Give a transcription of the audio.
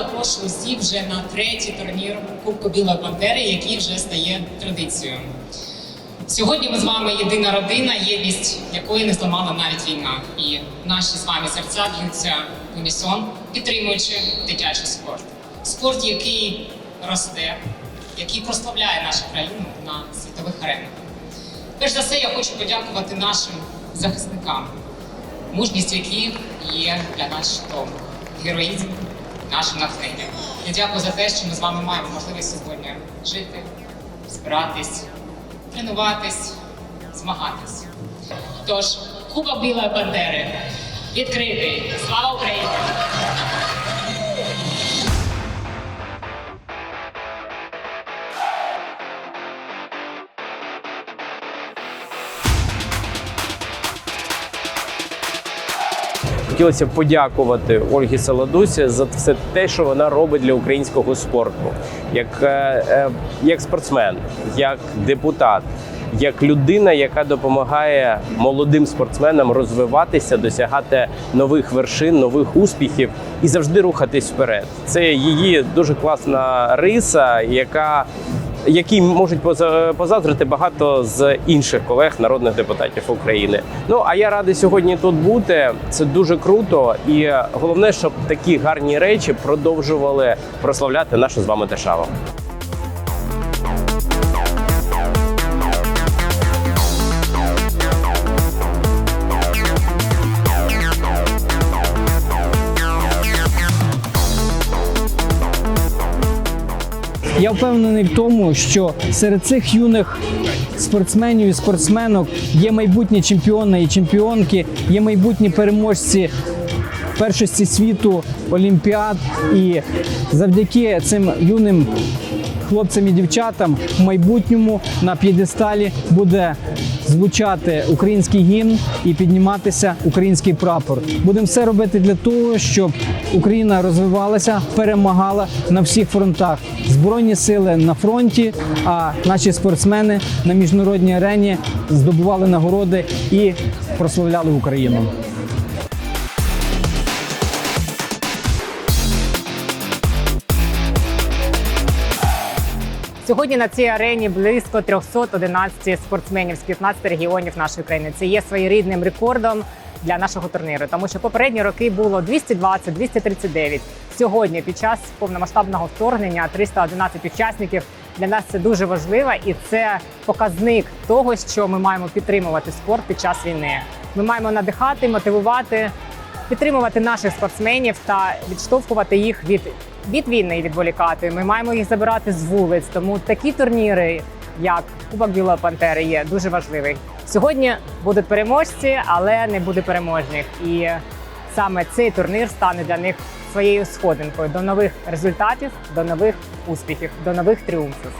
запрошую всіх вже на третій турнір Кубку Білої Пантери, який вже стає традицією. Сьогодні ми з вами єдина родина, єдність якої не зламала навіть війна. І наші з вами серця б'ються в унісон, підтримуючи дитячий спорт. Спорт, який росте, який прославляє нашу країну на світових аренах. Перш за все, я хочу подякувати нашим захисникам, мужність яких є для нас щитом, героїзм нашим натхненням. Я дякую за те, що ми з вами маємо можливість сьогодні жити, збиратись, тренуватись, змагатись. Тож, Куба Білої Бандери відкритий. Слава Україні! Хотілося подякувати Ольгі Саладусі за все те, що вона робить для українського спорту, як, е, е, як спортсмен, як депутат, як людина, яка допомагає молодим спортсменам розвиватися, досягати нових вершин, нових успіхів і завжди рухатись вперед. Це її дуже класна риса, яка які можуть поза- позаздрити багато з інших колег народних депутатів України. Ну а я радий сьогодні тут бути. Це дуже круто, і головне, щоб такі гарні речі продовжували прославляти нашу з вами державу. Я впевнений в тому, що серед цих юних спортсменів і спортсменок є майбутні чемпіони і чемпіонки, є майбутні переможці першості світу, олімпіад. І завдяки цим юним хлопцям і дівчатам в майбутньому на п'єдесталі буде звучати український гімн і підніматися український прапор. Будемо все робити для того, щоб Україна розвивалася, перемагала на всіх фронтах. Збройні сили на фронті, а наші спортсмени на міжнародній арені здобували нагороди і прославляли Україну. Сьогодні на цій арені близько 311 спортсменів з 15 регіонів нашої країни. Це є своєрідним рекордом для нашого турніру, тому що попередні роки було 220, 239. Сьогодні, під час повномасштабного вторгнення, 311 учасників. Для нас це дуже важливо, і це показник того, що ми маємо підтримувати спорт під час війни. Ми маємо надихати, мотивувати, підтримувати наших спортсменів та відштовхувати їх від, від війни і відволікати. Ми маємо їх забирати з вулиць. Тому такі турніри, як Кубок Білої Пантери, є дуже важливий. Сьогодні будуть переможці, але не буде переможних. І саме цей турнір стане для них своєю сходинкою до нових результатів, до нових успіхів, до нових тріумфів.